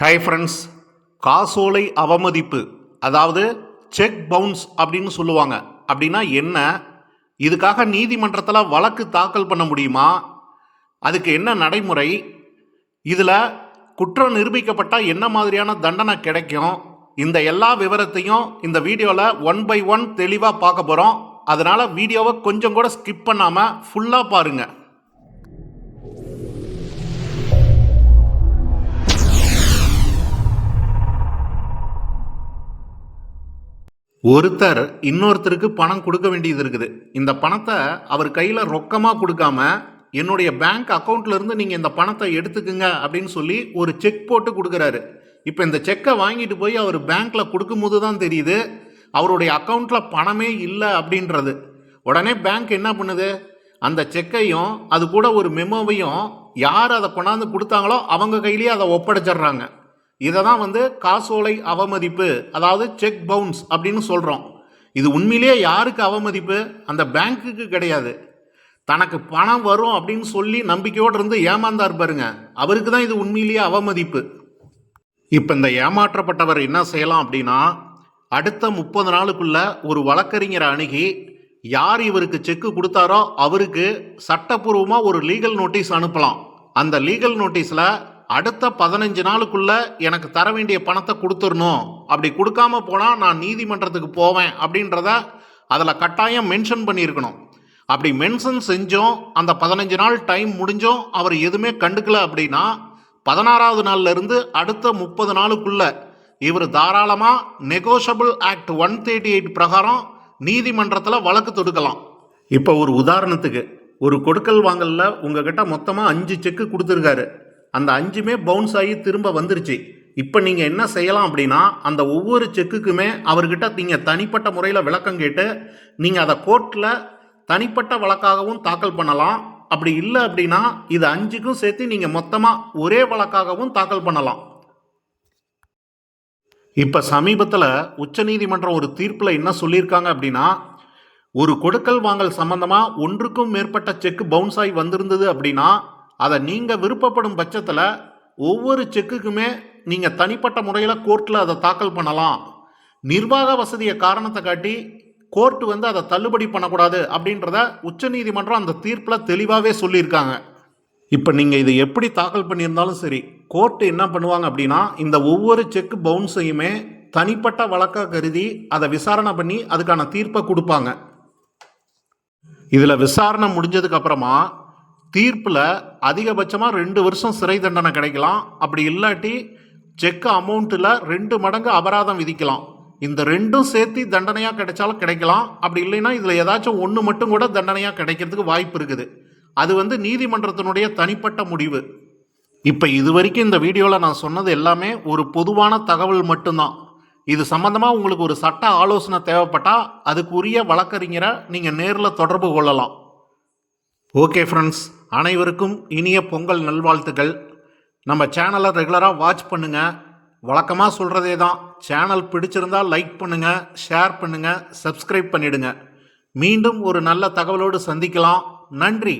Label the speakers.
Speaker 1: Hi friends காசோலை அவமதிப்பு அதாவது செக் பவுன்ஸ் அப்படின்னு சொல்லுவாங்க. அப்படின்னா என்ன? இதுக்காக நீதிமன்றத்தில் வழக்கு தாக்கல் பண்ண முடியுமா? அதுக்கு என்ன நடைமுறை? இதில் குற்றம் நிரூபிக்கப்பட்டால் என்ன மாதிரியான தண்டனை கிடைக்கும்? இந்த எல்லா விவரத்தையும் இந்த வீடியோவில் ஒன் பை ஒன் தெளிவாக பார்க்க போகிறோம் அதனால் வீடியோவை கொஞ்சம் கூட ஸ்கிப் பண்ணாமல் ஃபுல்லாக பாருங்கள் ஒருத்தர் இன்னொருத்தருக்கு பணம் கொடுக்க வேண்டியது இருக்குது. இந்த பணத்தை அவர் கையில் ரொக்கமாக கொடுக்காம என்னுடைய பேங்க் அக்கௌண்ட்லேருந்து நீங்கள் இந்த பணத்தை எடுத்துக்குங்க அப்படின்னு சொல்லி ஒரு செக் போட்டு கொடுக்குறாரு. இப்போ இந்த செக்கை வாங்கிட்டு போய் அவர் பேங்க்கில் கொடுக்கும்போது தான் தெரியுது அவருடைய அக்கௌண்ட்டில் பணமே இல்லை அப்படின்றது. உடனே பேங்க் என்ன பண்ணுது? அந்த செக்கையும் அது கூட ஒரு மெமோவையும் யார் அதை கொண்டாந்து கொடுத்தாங்களோ அவங்க கையிலேயே அதை ஒப்படைச்சிடுறாங்க. இதை தான் வந்து காசோலை அவமதிப்பு அதாவது செக் பவுன்ஸ் அப்படின்னு சொல்கிறோம் இது உண்மையிலேயே யாருக்கு அவமதிப்பு? அந்த பேங்க்குக்கு கிடையாது. தனக்கு பணம் வரும் அப்படின்னு சொல்லி நம்பிக்கையோடு இருந்து ஏமாந்தார் பாருங்க. அவருக்கு தான் இது உண்மையிலேயே அவமதிப்பு. இப்போ இந்த ஏமாற்றப்பட்டவர் என்ன செய்யலாம் அப்படின்னா அடுத்த முப்பது நாளுக்குள்ள ஒரு வழக்கறிஞரை அணுகி யார் இவருக்கு செக்கு கொடுத்தாரோ அவருக்கு சட்டப்பூர்வமாக ஒரு லீகல் நோட்டீஸ் அனுப்பலாம். அந்த லீகல் நோட்டீஸில் அடுத்த பதினஞ்சு நாளுக்குள்ள எனக்கு தர வேண்டிய பணத்தை கொடுத்துடணும். அப்படி கொடுக்காம போனால் நான் நீதிமன்றத்துக்கு போவேன் அப்படின்றத அதில் கட்டாயம் மென்ஷன் பண்ணியிருக்கணும். அப்படி மென்ஷன் செஞ்சோம் அந்த பதினஞ்சு நாள் டைம் முடிஞ்சோம் அவர் எதுவுமே கண்டுக்கல அப்படின்னா பதினாறாவது நாள்ல இருந்து அடுத்த முப்பது நாளுக்குள்ள இவர் தாராளமாக negotiable act one thirty eight பிரகாரம் நீதிமன்றத்தில் வழக்கு தொடுக்கலாம். இப்போ ஒரு உதாரணத்துக்கு ஒரு கொடுக்கல் வாங்கலில் உங்ககிட்ட மொத்தமாக அஞ்சு செக்கு கொடுத்துருக்காரு. அந்த அஞ்சுமே பவுன்ஸ் ஆகி திரும்ப வந்துருச்சு. இப்போ நீங்கள் என்ன செய்யலாம் அப்படின்னா அந்த ஒவ்வொரு செக்குக்குமே அவர்கிட்ட நீங்கள் தனிப்பட்ட முறையில் விளக்கம் கேட்டு நீங்கள் அதை கோர்ட்டில் தனிப்பட்ட வழக்காகவும் தாக்கல் பண்ணலாம். அப்படி இல்லை அப்படின்னா இது அஞ்சுக்கும் சேர்த்து நீங்கள் மொத்தமாக ஒரே வழக்காகவும் தாக்கல் பண்ணலாம். இப்போ சமீபத்தில் உச்சநீதிமன்றம் ஒரு தீர்ப்பில் என்ன சொல்லியிருக்காங்க அப்படின்னா ஒரு கொடுக்கல் வாங்கல் சம்பந்தமாக ஒன்றுக்கும் மேற்பட்ட செக் பவுன்ஸ் ஆகி வந்திருந்தது அப்படின்னா அதை நீங்கள் விருப்பப்படும் பட்சத்தில் ஒவ்வொரு செக்குக்குமே நீங்கள் தனிப்பட்ட முறையில் கோர்ட்டில் அதை தாக்கல் பண்ணலாம். நிர்வாக வசதியை காரணத்தை காட்டி கோர்ட் வந்து அதை தள்ளுபடி பண்ணக்கூடாது அப்படின்றத உச்சநீதிமன்றம் அந்த தீர்ப்பில் தெளிவாகவே சொல்லியிருக்காங்க. இப்போ நீங்கள் இது எப்படி தாக்கல் பண்ணியிருந்தாலும் சரி கோர்ட்டு என்ன பண்ணுவாங்க அப்படின்னா இந்த ஒவ்வொரு செக் பவுன்ஸையுமே தனிப்பட்ட வழக்காக கருதி அதை விசாரணை பண்ணி அதுக்கான தீர்ப்பை கொடுப்பாங்க. இதில் விசாரணை முடிஞ்சதுக்கப்புறமா தீர்ப்பில் அதிகபட்சமாக ரெண்டு வருஷம் சிறை தண்டனை கிடைக்கலாம். அப்படி இல்லாட்டி செக் அமௌண்ட்டில் ரெண்டு மடங்கு அபராதம் விதிக்கலாம். இந்த ரெண்டும் சேர்த்து தண்டனையாக கிடைச்சாலும் கிடைக்கலாம். அப்படி இல்லைன்னா இதில் ஏதாச்சும் ஒன்று மட்டும் கூட தண்டனையாக கிடைக்கிறதுக்கு வாய்ப்பு இருக்குது. அது வந்து நீதிமன்றத்தினுடைய தனிப்பட்ட முடிவு. இப்போ இது வரைக்கும் இந்த வீடியோவில் நான் சொன்னது எல்லாமே ஒரு பொதுவான தகவல் மட்டும்தான். இது சம்மந்தமாக உங்களுக்கு ஒரு சட்ட ஆலோசனை தேவைப்பட்டால் அதுக்குரிய வழக்கறிஞரை நீங்கள் நேரில் தொடர்பு கொள்ளலாம். ஓகே ஃப்ரெண்ட்ஸ் அனைவருக்கும் இனிய பொங்கல் நல்வாழ்த்துக்கள். நம்ம சேனலை ரெகுலராக வாட்ச் பண்ணுங்கள் வழக்கமாக சொல்கிறதே தான். சேனல் பிடிச்சிருந்தால் லைக் பண்ணுங்கள் ஷேர் பண்ணுங்கள் சப்ஸ்கிரைப் பண்ணிடுங்க. மீண்டும் ஒரு நல்ல தகவலோடு சந்திக்கலாம். நன்றி.